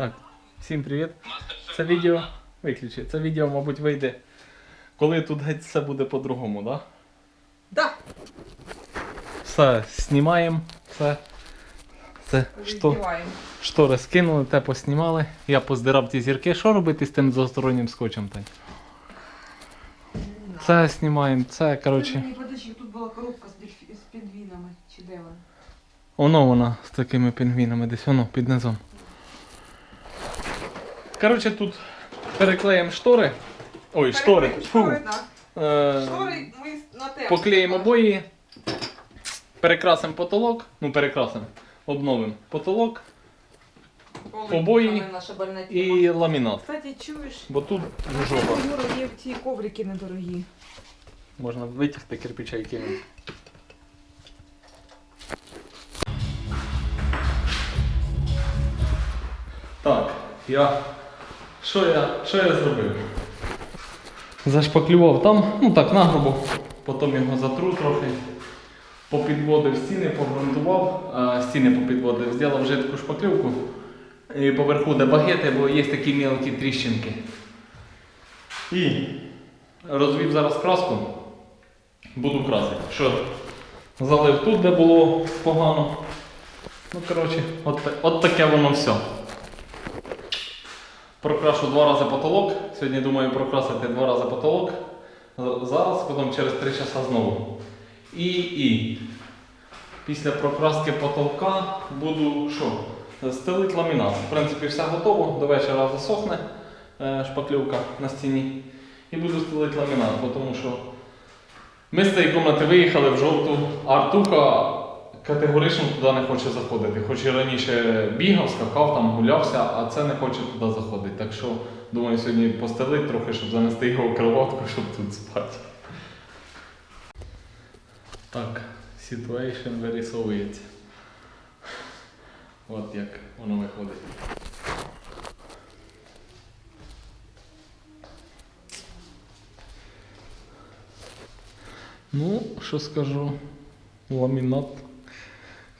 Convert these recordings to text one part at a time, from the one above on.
Так, всім привіт. Це відео. Виключи. Це відео, мабуть, вийде, коли тут геть все буде по-другому, так? Да? Да, Все знімаємо, все. Це що, штори скинули, те поснімали. Я поздирав ті зірки. Що робити з тим двостороннім скотчем? Тань? Це знімаємо, це, коротше. Подожди, тут була коробка з пінгвінами. Чи де вона? Воно вона з такими пінгвінами, десь воно під низом. Коротше, тут переклеїмо штори. Ой, штори. Фу. Е, Штори ми на те. Поклеїмо обої, перекрасимо потолок, ну перекрасимо, обновимо потолок обої Наша больна тема. і ламінат. Кстати, чуєш? Бо тут У жопа. Є ці коврики недорогі. Можна витягти кирпича і кинути. Так, я. Що я, що я зробив? Зашпаклював там, ну так, нагрубо, потім його затру трохи, попідводив стіни, погрунтував, стіни попідводив, зробив жидку шпаклівку. І поверху де багети, бо є такі мелкі тріщинки. І розвів зараз краску. Буду красити. Що? Залив тут, де було погано. Ну, коротше, от, от таке воно все. Прокрашу два рази потолок. Сьогодні думаю прокрасити два рази потолок. Зараз, потім через три часа знову. І, і. Після прокраски потолка буду що? Стелити ламінат. В принципі, все готово. До вечора засохне е, шпаклівка на стіні. І буду стелити ламінат, тому що ми з цієї кімнати виїхали в жовту, Артуха категорично туди не хоче заходити. Хоч і раніше бігав, скакав, там гулявся, а це не хоче туди заходити. Так що, думаю, сьогодні постелить трохи, щоб занести його в кроватку, щоб тут спати. Так, situation вирисовується. От як воно виходить. Ну, що скажу, ламінат.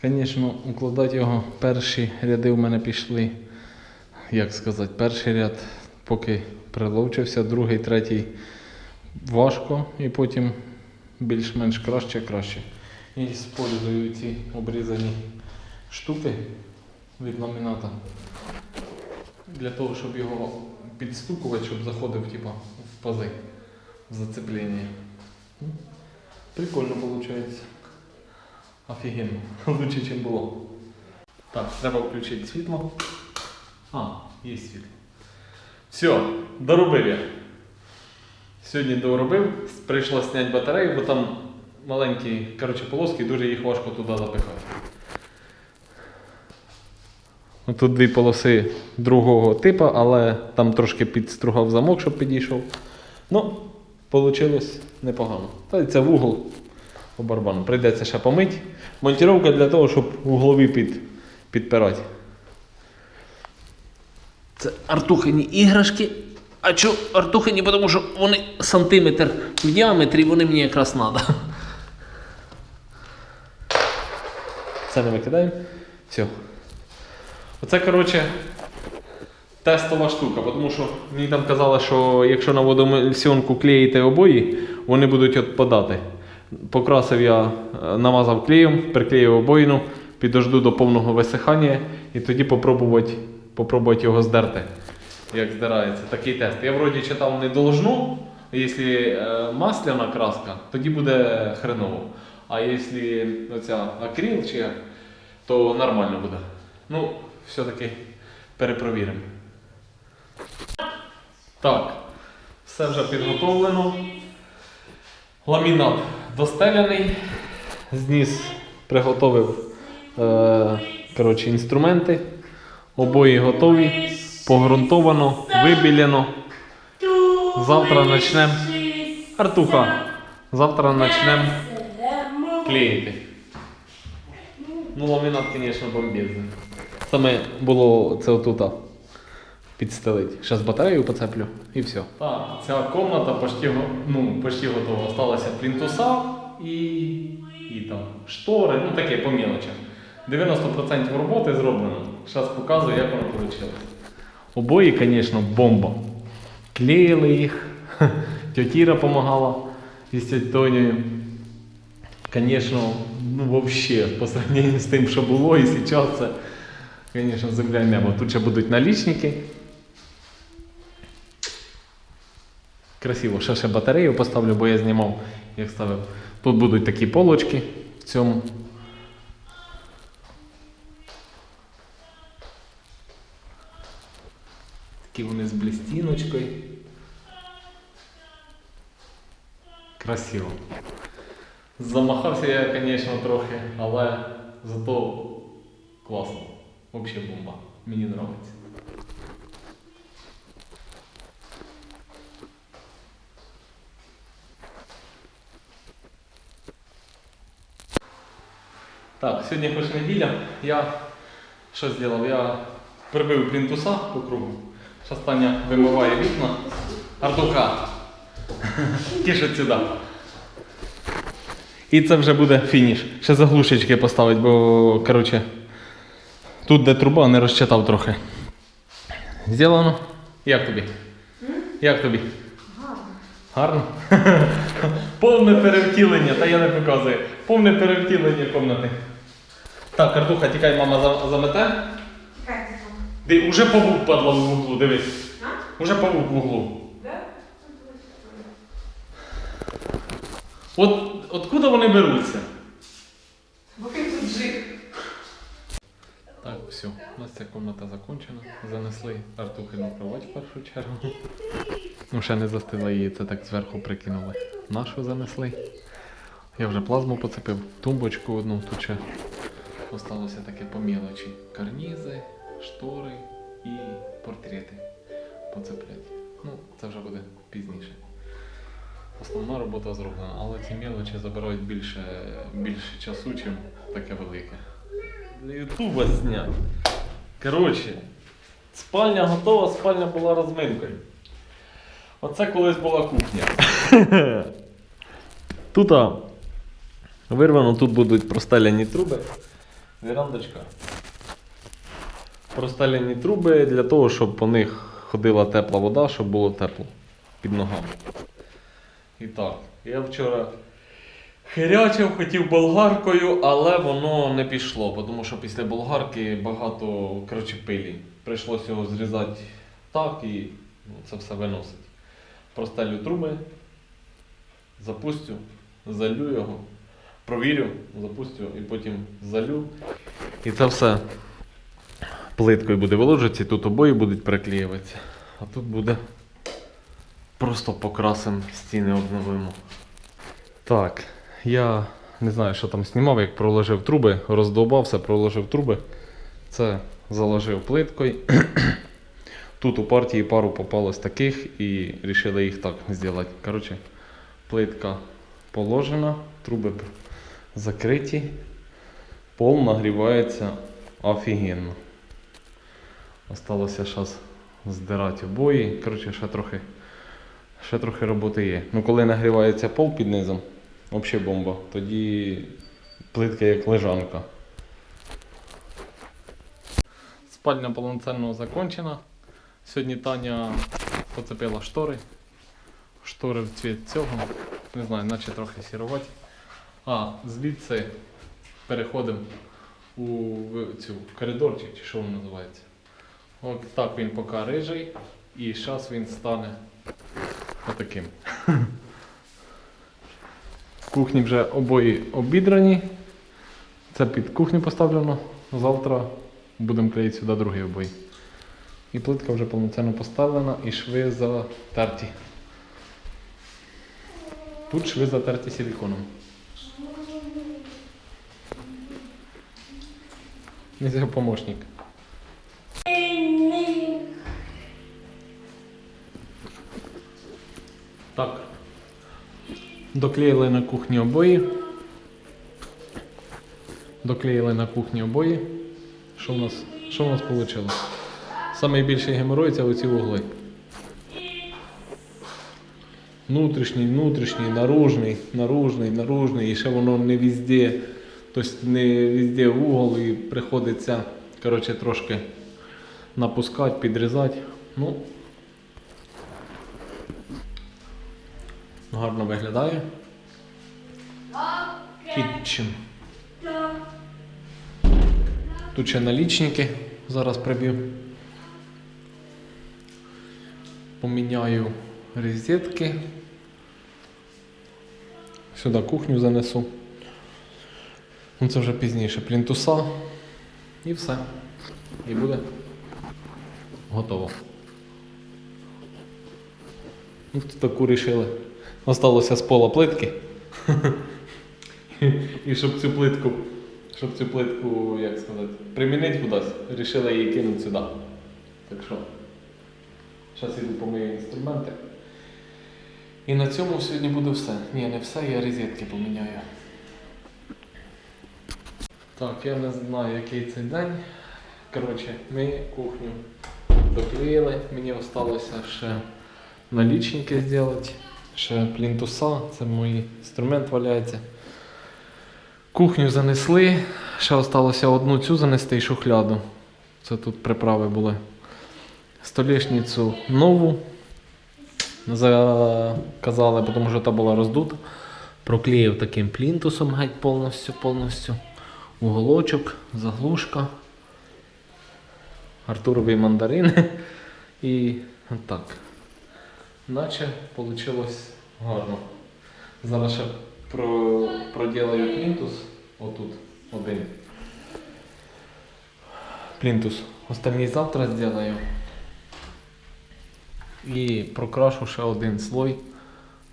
Звісно, укладати його перші ряди в мене пішли. Як сказати, перший ряд, поки приловчився, другий, третій важко і потім більш-менш краще краще. І использую ці обрізані штуки від ламіната для того, щоб його підстукувати, щоб заходив типа, в пази, в зацеплення. Прикольно виходить. Офігенно. Лучше, ніж було. Так, треба включити світло. А, є світло. Все, доробив я. Сьогодні доробив, прийшло зняти батарею, бо там маленькі коротше, полоски, дуже їх важко туди запихати. Ну, Тут дві полоси другого типу, але там трошки підстругав замок, щоб підійшов. Ну, вийшло непогано. Та й це вугол по барабану. Прийдеться ще помити. Монтіровка для того, щоб углові під, підпирати. Це артухині іграшки. А чо артухині? Тому що вони сантиметр в діаметрі, вони мені якраз треба. Це не викидаємо. Все. Оце, коротше, тестова штука, тому що мені там казали, що якщо на водомульсіонку клеїти обої, вони будуть відпадати. Покрасив я, е, намазав клеєм, приклеїв обоїну, підожду до повного висихання і тоді попробувати, попробувати його здерти. Як здирається такий тест. Я вроді читав не должну, якщо е, масляна краска, тоді буде хреново. А якщо оця акрил чи то нормально буде. Ну, все-таки перепровіримо. Так, все вже підготовлено. Ламінат достеляний. Зніс приготовив е, коротше, інструменти. Обої готові, погрунтовано, вибілено. Завтра почнемо. Артуха, завтра почнемо клеїти. Ну, ламінат, звісно, бомбезний. Саме було це отута підстелить. Зараз батарею поцеплю і все. Так, ця кімната почти, ну, почти готова. Осталося плінтуса і, і там штори, ну таке по мелочам. 90% роботи зроблено. Зараз показую, як воно вийшло. Обої, звісно, бомба. Клеїли їх. Тьотіра допомагала із тьоть Тонею. Звісно, ну вообще, по сравнению з тим, що було і зараз, це, звісно, земля небо. Тут ще будуть налічники. Красиво. Ще ще батарею поставлю, бо я знімав, як ставив. Тут будуть такі полочки в цьому. Такі вони з блістіночкою. Красиво. Замахався я, звісно, трохи, але зато класно. Взагалі бомба. Мені подобається. Так, сьогодні хоч неділя. Я що зробив? Я прибив плінтуса по кругу. Зараз Таня вимиває вікна. Артука. Тішить сюди. І це вже буде фініш. Ще заглушечки поставить, бо, коротше, тут де труба не розчитав трохи. Зроблено. Як тобі? Як тобі? Гарно. Гарно? Повне перевтілення, та я не показую. Повне перевтілення кімнати. Так, Артуха, тікай, мама за- замете. Тікайте там. Ди, уже павук падла в углу, дивись. А? Уже павук в углу. Да? От откуда вони беруться? Бо він тут жив. Так, все, у нас ця кімната закончена. Занесли Артухину кровать в першу чергу. Ну, ще не застила її, це так зверху прикинули. Нашу занесли. Я вже плазму поцепив, тумбочку одну, тут ще осталося таке по мілочі. Карнізи, штори і портрети поцеплять. Ну, це вже буде пізніше. Основна робота зроблена, але ці мелочі забирають більше, більше часу, ніж таке велике. Для Ютуба зняв. Коротше, спальня готова, спальня була розминкою. Оце колись була кухня. Тут вирвано, тут будуть простеляні труби. Вірандочка. Простеляні труби для того, щоб по них ходила тепла вода, щоб було тепло під ногами. І так, я вчора хирячив, хотів болгаркою, але воно не пішло, тому що після болгарки багато коротше, пилі. Прийшлося його зрізати так і ну, це все виносить. Простелю труби, запустю, залю його, провірю, запустю і потім залю. І це все плиткою буде виложитися, тут обої будуть приклеюватися. А тут буде просто покрасимо стіни обновимо. Так, я не знаю, що там знімав, як проложив труби, роздовбався, проложив труби. Це заложив плиткою. Тут у партії пару попалось таких і вирішили їх так зробити. Коротше, плитка положена, труби закриті, пол нагрівається офігенно. Осталося зараз здирати обої. Коротше, ще трохи, ще трохи роботи є. Ну, коли нагрівається пол під низом, взагалі бомба, тоді плитка як лежанка. Спальня повноцінно закончена. Сьогодні Таня поцепила штори. Штори в цвіт цього. Не знаю, наче трохи сіруваті. А, звідси переходимо у цю коридорчик, чи що він називається. От так він поки рижий, і зараз він стане отаким. В кухні вже обої обідрані. Це під кухню поставлено. Завтра будемо клеїти сюди другий обой. І плитка вже повноцінно поставлена, і шви затерті. Тут шви затерті силіконом. Нельзя помощник. Так. Доклеїли на кухні обої. Доклеїли на кухні обої. Що в нас, що в нас вийшло? Саме більший геморрой це оці вугли. Внутрішній, внутрішній, наружний, наружний, наружний. І ще воно не везде, тобто не везде угол і приходиться коротше, трошки напускати, підрізати. Ну, гарно виглядає. Kitchen. Тут ще налічники. Зараз приб'ю. Поміняю розетки. Сюди кухню занесу. Ну це вже пізніше. Плінтуса. І все. І буде готово. Ну, таку рішили. Осталося з пола плитки. І щоб цю плитку, щоб цю плитку, як сказати, примінити кудись, рішили її кинути сюди. Так що, зараз іду помию інструменти. І на цьому сьогодні буде все. Ні, не все, я розетки поміняю. Так, я не знаю, який це день. Коротше, ми кухню доклеїли. Мені залишилося ще налічники зробити. Ще плінтуса, це мій інструмент валяється. Кухню занесли. Ще залишилося одну цю занести і шухляду. Це тут приправи були. Столішницю нову. Заказали, тому що та була роздута. Проклеїв таким плінтусом геть повністю, повністю. Уголочок, заглушка. Артурові мандарини. І так. Наче вийшло гарно. Зараз ще про, проділаю плінтус. Отут один. Плінтус. Остальні завтра зроблю. І прокрашу ще один слой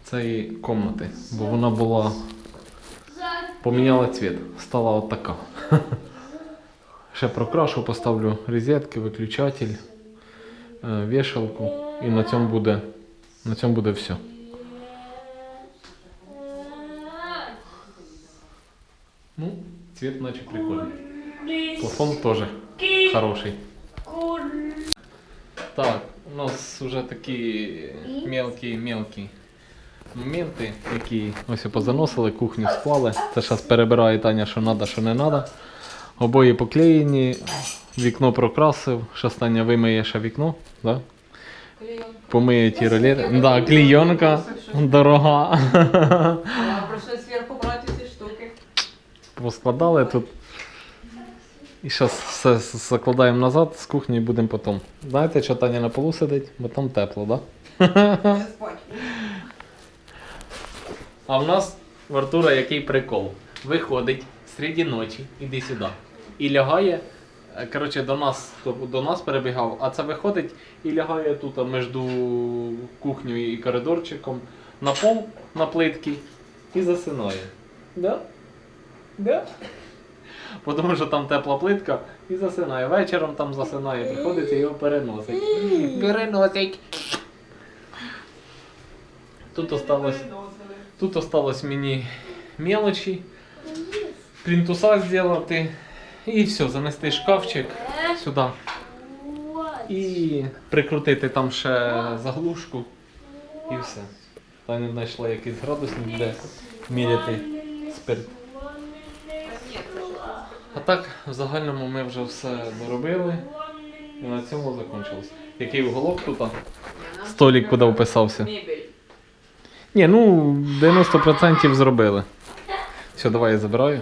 цієї кімнати, бо вона була. Поміняла цвіт, стала от така. Ще прокрашу, поставлю розетки, виключатель, е, вішалку і на цьому буде, на цьому буде все. Ну, цвет наче прикольний. Плафон теж хороший. Так, у нас вже такі мелкі-мелкі Моменти, які ось позаносили, кухню склали. Це зараз перебирає Таня, що треба, що не треба. Обої поклеєні, вікно прокрасив, ще Таня вимиє ще вікно. Да? Помиє ті ролети. Да, клейонка дорога. А пришлось сверху брать эти штуки. Поскладали тут. І зараз все закладаємо назад з кухні і будемо потім. Знаєте, що Таня на полу сидить, бо там тепло, так? Да? А в нас в Артура який прикол. Виходить серед ночі, іди сюди. І лягає. е, Коротше, до нас, до нас перебігав, а це виходить і лягає тут а, між кухнею і коридорчиком на пол на плитки і засинає. Да? Да? Тому що там тепла плитка і засинає. Вечором там засинає, приходиться його переносить. Переносить. Тут осталось Тут осталось мені мелочі, плінтуса зробити і все, занести шкафчик сюди і прикрутити там ще заглушку і все. Таня знайшла якийсь градусник, де міряти спирт. А так, в загальному ми вже все доробили і на цьому закінчилось. Який уголок тут? Столик куди вписався. Ні, ну 90% зробили. Все, давай я забираю.